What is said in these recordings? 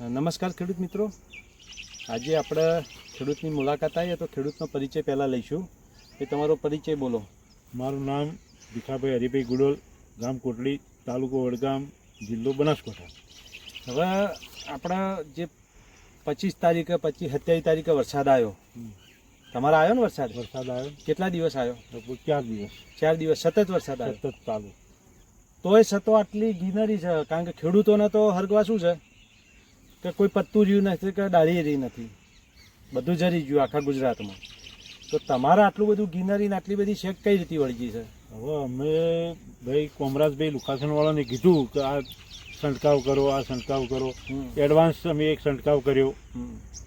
નમસ્કાર ખેડૂત મિત્રો. આજે આપણે ખેડૂતની મુલાકાત આવીએ તો ખેડૂતનો પરિચય પહેલાં લઈશું. એ તમારો પરિચય બોલો. મારું નામ ભીખાભાઈ હરિભાઈ ગુડોલ ગામ કોટડી તાલુકો વડગામ જિલ્લો બનાસકાંઠા. હવે આપણા જે પચીસ તારીખે પચીસ સત્યાવીસ તારીખે વરસાદ આવ્યો. તમારો આવ્યો ને વરસાદ? વરસાદ આવ્યો. કેટલા દિવસ આવ્યો? લગભગ ચાર દિવસ. ચાર દિવસ સતત વરસાદ આવ્યો? સતત ચાલુ. તોય સતો આટલી ગીનરી છે કારણ કે ખેડૂતોને તો હરગવા શું છે? કે કોઈ પત્તું રહ્યું નથી કે ડાળી રહી નથી. બધું જરી ગયું આખા ગુજરાતમાં. તો તમારે આટલું બધું ગ્રીનરી આટલી બધી શેક કઈ રીતે વળગી છે? હવે અમે ભાઈ કોમરાજભાઈ લુખાસણવાળાને કીધું કે આ છંટકાવ કરો આ છંટકાવ કરો. એડવાન્સ અમે એક છંટકાવ કર્યો.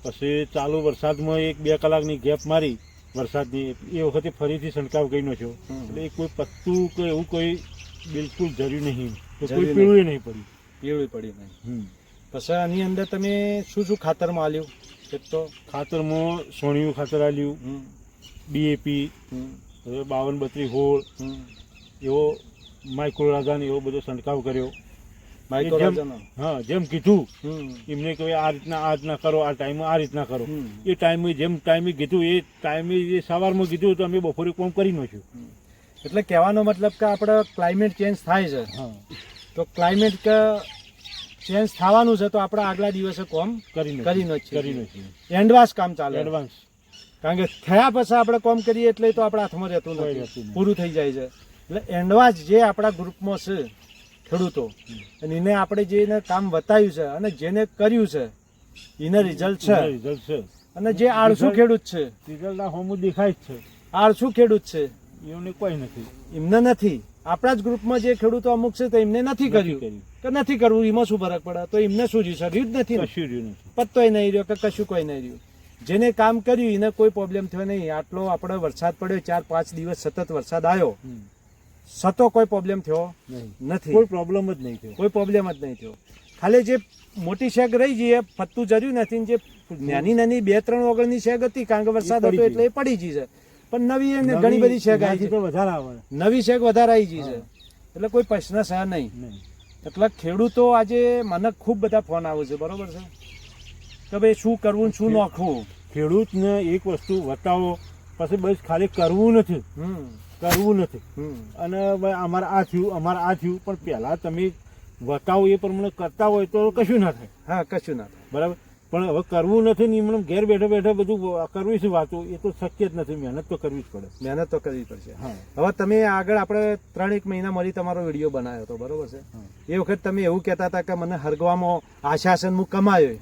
પછી ચાલુ વરસાદમાં એક બે કલાકની ગેપ મારી વરસાદની. એ વખતે ફરીથી છંટકાવ કર્યો છો. એટલે એ કોઈ પત્તું કે એવું કોઈ બિલકુલ જર્યું નહીં. કોઈ નહીં. પીળું નહીં. પડ્યું. પીળું પડી નહીં. પછી આની અંદર તમે શું શું ખાતરમાં આલ્યું? એક તો ખાતરમાં સોણિયું ખાતર આલ્યું બીએપી ડીએપી હવે બાવન બત્રી હોળ. એવો માઇક્રોરાઝાન એવો બધો છંટકાવ કર્યો. હા જેમ કીધું એમને કે આ રીતના આ રીતના કરો આ ટાઈમે આ રીતના કરો. એ ટાઈમે જેમ ટાઈમે કીધું એ ટાઈમે જે સવારમાં કીધું તો અમે બપોરે કોમ કરી નાખ્યું. એટલે કહેવાનો મતલબ કે આપણે ક્લાઇમેટ ચેન્જ થાય છે. તો ક્લાઇમેટ કે ચેન્જ થવાનું છે તો આપણે આગલા દિવસે કોમ કરી કરી કરી નથી એન્ડવાસ કામ ચાલે. એડવાન્સ કારણ કે થયા પછી આપણે કોમ કરીએ એટલે તો આપણા હાથમાં રહેતું નથી. પૂરું થઈ જાય છે. એટલે એડવાન્સ જે આપણા ગ્રુપમાં છે ખેડૂતો અને એને આપણે જે એને કામ બતાવ્યું છે અને જેને કર્યું છે એને રિઝલ્ટ છે. રિઝલ્ટ છે. અને જે આળસુ ખેડૂત છે રિઝલ્ટ હોમું દેખાય જ છે. આળસુ ખેડૂત છે એમને કોઈ નથી. એમને નથી. આપણા જ ગ્રુપમાં જે ખેડૂતો અમુક છે તો એમને નથી નથી કર્યું. કર્યું. કે નથી કરવું એમાં શું ફરક પડે? તો એમને શું જ્યું છે રહ્યું જ નથી કશું રહ્યું નથી. પત્તોય નહીં રહ્યો કે કશું કોઈ નહીં રહ્યું. જેને કામ કર્યું એને કોઈ પ્રોબ્લેમ થયો નહીં. આટલો આપણે વરસાદ પડ્યો ચાર પાંચ દિવસ સતત વરસાદ આવ્યો. સતો કોઈ પ્રોબ્લેમ થયો નથી. કોઈ પ્રોબ્લેમ જ નહીં થયો. કોઈ પ્રોબ્લેમ જ નહીં થયો. ખાલી જે મોટી શેગ રહી જઈએ એ પત્તું જર્યું નથી જે નાની નાની બે ત્રણ વગરની શેગ હતી કારણ કે વરસાદ હતો એટલે એ પડી ગઈ છે. પણ નવી એને ઘણી બધી શેગ આવી છે. વધારે આવે. નવી શેગ વધારે આવી ગઈ છે. એટલે કોઈ પ્રશ્ન સહ નહીં. એટલે ખેડૂતો આજે મને ખૂબ બધા ફોન આવે છે બરોબર છે? કે ભાઈ શું કરવું શું નાખવું? ખેડૂતને એક વસ્તુ બતાવો પછી બસ ખાલી કરવું નથી. કરવું નથી. અને ભાઈ અમારે આ થયું અમારે આ થયું પણ પહેલાં તમે બતાવો એ પ્રમાણે કરતા હોય તો કશું ના થાય. હા કશું ના થાય. બરાબર? પણ હવે કરવું નથી ને એમને ઘેર બેઠા બેઠા બધું કરવી છે વાતો એ તો શક્ય જ નથી મહેનત તો કરવી જ પડે. મહેનત તો કરવી પડશે હા. હવે તમે આગળ આપણે ત્રણ એક મહિના મળી તમારો વીડિયો બનાવ્યો હતો બરોબર છે? એ વખત તમે એવું કહેતા હતા કે મને હરગવામાં આશાસન હું કમાયો.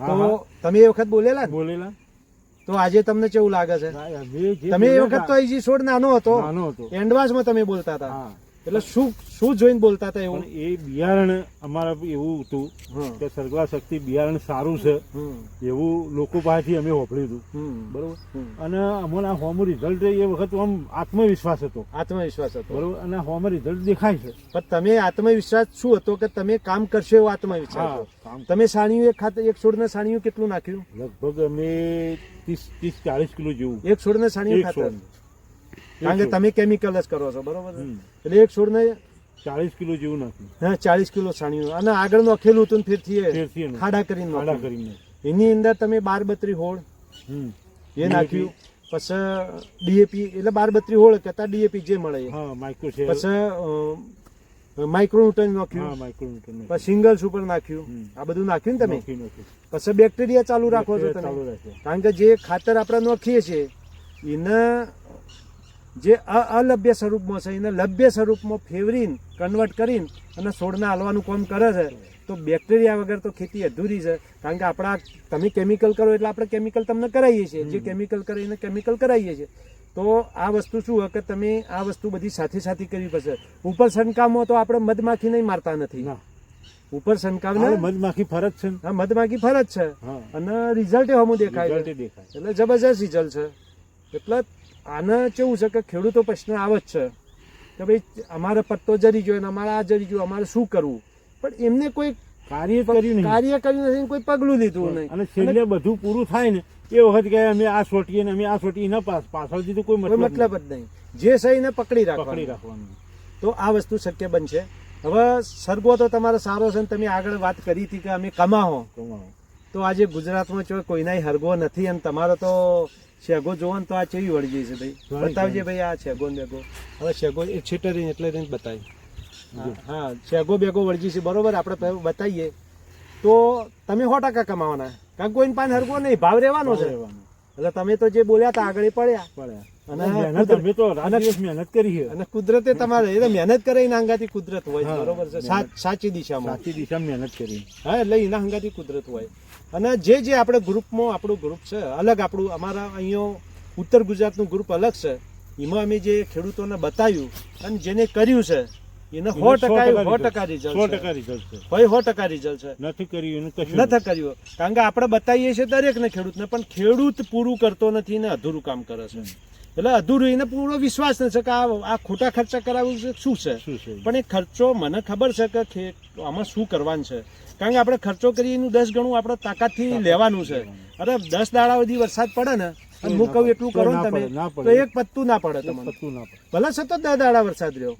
તો. તમે એ વખત બોલેલા બોલેલા. તો આજે તમને કેવું લાગે છે? તમે એ વખત તો હજી છોડ નાનો હતો એન્ડવાસમાં તમે બોલતા હતા. એટલે શું શું જોઈને બોલતા હતા એવું? એ બિયારણ અમારા એવું હતું હમ. કે સરગવા શક્તિ બિયારણ સારું છે. એવું લોકો પાસેથી અમે હોભળ્યું હતું. બરોબર? અને અમને આ હોમનું રિઝલ્ટ એ વખત આમ આત્મવિશ્વાસ હતો. આત્મવિશ્વાસ હતો. બરોબર? અને હોમનું રિઝલ્ટ દેખાય છે. પણ તમે આત્મવિશ્વાસ શું હતો કે તમે કામ કરશો એવો આત્મવિશ્વાસ તમે સાણિયું એક ખાતે એક છોડને સાણિયું કેટલું નાખ્યું? લગભગ અમે ત્રીસ ત્રીસ ચાલીસ કિલો જેવું. એક છોડને સાણિયું એક ખાતર. કારણ કે તમે કેમિકલ જ કરો છો બરોબર એટલે એક છોડને ચાલીસ કિલો જેવું નાખ્યું. હા ચાલીસ કિલો સાણિયું અને આગળ નોખેલું હતું ફેરથી. ખાડા કરીને ખાડા કરીને એની અંદર તમે બાર બત્રી હોળ હમ. એ નાખ્યું. પછી ડીએપી એટલે બાર બત્રી હોળ કરતા ડીએપી જે મળે પછી માઇક્રોન્યુટન નાખ્યું. પછી સિંગલ સુપર નાખ્યું. આ બધું નાખ્યું ને તમે? પછી બેક્ટેરિયા ચાલુ રાખો છો ચાલુ તમે કારણ કે જે ખાતર આપણે નાખીએ છીએ એને જે અલભ્ય સ્વરૂપમાં છે. એને લભ્ય સ્વરૂપમાં ફેવરીને કન્વર્ટ કરીને અને છોડને હાલવાનું કામ કરે છે. તો બેક્ટેરિયા વગર તો ખેતી અધૂરી છે. કારણ કે આપણા તમે કેમિકલ કરો એટલે આપણે કેમિકલ તમને કરાવીએ છીએ. જે કેમિકલ કરે એને કેમિકલ કરાવીએ છીએ. તો આ વસ્તુ શું હોય કે તમે આ વસ્તુ બધી સાથે સાથે કરવી પડશે. ઉપર છંટકાવમાં તો આપણે મધમાખી નહીં મારતા નથી. ઉપર છંટકાવને મધમાખી ફરજ છે હા મધમાખી ફરજ છે. અને રિઝલ્ટ હમું દેખાય દેખાય. એટલે જબરજસ્ત રિઝલ્ટ છે. એટલે આને કેવું છે કે ખેડૂતો પ્રશ્ન આવે જ છે કે ભાઈ અમારે પત્તો જરી ગયો અમારે આ જરી ગયો અમારે શું કરવું? પણ એમને કોઈ કાર્ય કર્યું નહીં. કાર્ય કર્યું નથી કોઈ પગલું લીધું નહીં. અને છેલ્લે બધું પૂરું થાય ને એ વખત કે અમે આ સોટીએ ને અમે આ સોટી ન પાછળથી તો કોઈ મતલબ જ નહીં. જે છે એને પકડી રાખવાની. પકડી રાખવાનું. રાખવાનું તો આ વસ્તુ શક્ય બનશે. હવે સરગો તો તમારો સારો છે ને તમે આગળ વાત કરી હતી કે અમે કમાવો કમાવો. તો આજે ગુજરાતમાં જો કોઈનાય હરગો નથી અને તમારો તો શેગો જોવો ને તો આ ચેવી વળી છે ભાઈ? બતાવજે ભાઈ આ શેગો ને બેગો. હવે શેગો એ છીટર એટલે રહીને બતાવી. હા શેગો બેગો વળજી છે બરોબર આપણે બતાવીએ. તો તમે સો ટકા કમાવાના. કારણ કોઈને પાસે હરગો નહીં? ભાવ રહેવાનો છે. રહેવાનો. એટલે તમે તો જે બોલ્યા હતા આગળ પડ્યા. પડ્યા. અને કુદરત- તમારે મહેનત કરે એના હંગાથી કુદરત હોય. બરોબર છે? સાચી દિશામાં. સાચી દિશામાં મહેનત કરી. હા એટલે એના હંગાથી કુદરત હોય. અને જે જે આપણે ગ્રુપમાં આપણું ગ્રુપ છે અલગ આપણું અમારા અહીંયા ઉત્તર ગુજરાતનું ગ્રુપ અલગ છે. એમાં અમે જે ખેડૂતોને બતાવ્યું અને જેને કર્યું છે એને સો ટકા સો ટકા રિઝલ્ટ સો ટકા રિઝલ્ટ છે. હોય સો ટકા રિઝલ્ટ છે. નથી કર્યું એનું કશું નથી કર્યું. કારણ કે આપણે બતાવીએ છીએ દરેકને ખેડૂતને પણ ખેડૂત પૂરું કરતો નથી ને અધૂરું કામ કરે છે. એટલે અધૂરું એને પૂરો વિશ્વાસ નથી કે આ આ ખોટા ખર્ચા કરાવવું છે શું છે? પણ એ ખર્ચો મને ખબર છે કે આમાં શું કરવાનું છે. કારણ કે આપણે ખર્ચો કરીએ એનું દસ ગણું આપણે તાકાતથી લેવાનું છે. અરે દસ દાડા સુધી વરસાદ પડે ને અને હું કહું એટલું કરો ને તમે તો એક પત્તું ના પડે તમને. પત્તું ના ભલે સતત દસ દાડા વરસાદ રહ્યો.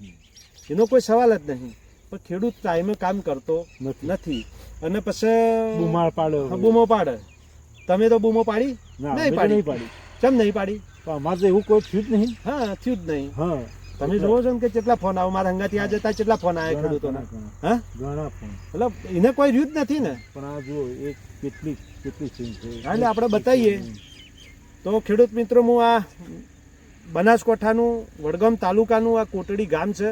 એનો કોઈ સવાલ જ નહીં. પણ ખેડૂત ટાઈમે કામ કરતો નથી. અને પછી બુમાળ પાડે બૂમો પાડે. તમે તો બૂમો પાડી? નહીં પાડી. પાડી. કેમ નહીં પાડી? અમારે એવું કોઈ થયું જ નહીં. હા થયું જ નહીં. હા. તમે જોવો છો ને કે કેટલા ફોન આવે મારા હંગાથી આ જતા કેટલા ફોન ઘણા, ખેડૂતોના. હા? ઘણા ફોન. એટલે એને કોઈ જ નથી ને. પણ આ જુઓ એ કેટલી કેટલી ચીજ છે. એટલે આપણે બતાવીએ. તો ખેડૂત મિત્રો હું આ બનાસકોઠાનું વડગામ તાલુકાનું આ કોટડી ગામ છે.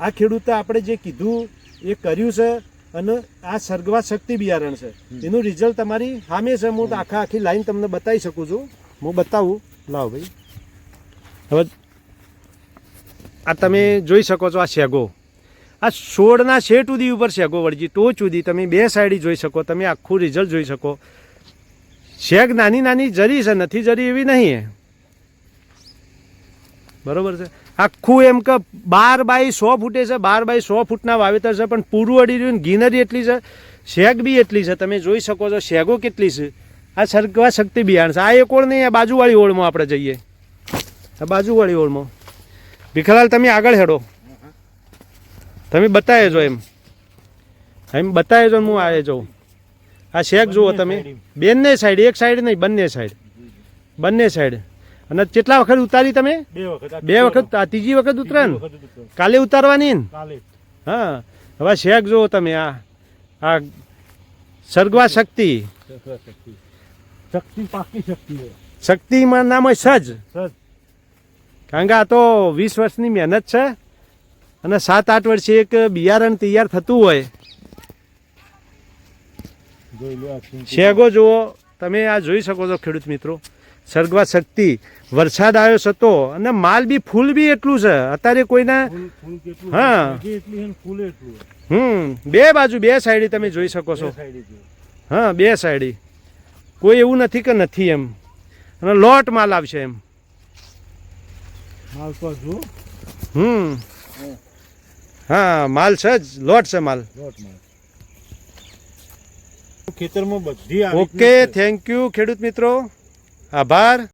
આ ખેડૂતે આપણે જે કીધું એ કર્યું છે અને આ સર્ગવા શક્તિ બિયારણ છે. એનું રિઝલ્ટ તમારી સામે છે. હું તો આખા આખી લાઈન તમને બતાવી શકું છું. હું બતાવું. લાવો ભાઈ. હવે આ તમે જોઈ શકો છો આ શેગો. આ છોડના શેટ સુધી ઉપર શેગો વળજી ટોચ સુધી તમે બે સાઈડ જોઈ શકો. તમે આખું રિઝલ્ટ જોઈ શકો. શેગ નાની નાની જરી છે. નથી જરી એવી નહીં બરોબર છે? આખું એમ કે બાર બાય સો ફૂટે છે બાર બાય સો ફૂટના વાવેતર છે પણ પૂરું અડી રહ્યું ને ગીનરી એટલી છે શેગ બી એટલી છે. તમે જોઈ શકો છો શેગો કેટલી છે. આ સરગવા શક્તિ બિયારણ છે. આ એક ઓળ નહીં આ બાજુવાળી ઓળમાં આપણે જઈએ. આ બાજુવાળી ઓળમાં. ભીખલાલ તમે આગળ હેડો. તમે બતાવે જો એમ. એમ બતાવે જો હું આવે જાઉં. આ શેક જુઓ તમે. બંને સાઈડ એક સાઈડ નહીં બંને સાઈડ. બંને સાઈડ. અને કેટલા વખત ઉતારી તમે? બે વખત. બે વખત? ત્રીજી વખત ઉતરે. ને કાલે ઉતારવાની? ને હા. હવે શેક જુઓ તમે આ. આ સર્ગવા શક્તિ. શક્તિ. પાકી શક્તિ શક્તિમાં નામ હોય સજ. કારણ કે આ તો વીસ વર્ષની મહેનત છે. અને સાત આઠ વર્ષે એક બિયારણ તૈયાર થતું હોય. શેગો જુઓ. તમે આ જોઈ શકો છો ખેડૂત મિત્રો. સરગવા શક્તિ. વરસાદ આવ્યો હતો અને માલ બી ફૂલ બી એટલું છે. અત્યારે કોઈના હા. હમ બે બાજુ બે સાઈડ તમે જોઈ શકો છો. હા બે સાઈડ. કોઈ એવું નથી કે નથી એમ. અને લોટ માલ આવશે એમ. માલ તો હમ. હા. માલ છે જ લોટ છે માલ. લોટ માલ. ખેતરમાં બધી ઓકે થેન્ક યુ ખેડૂત મિત્રો. આભાર.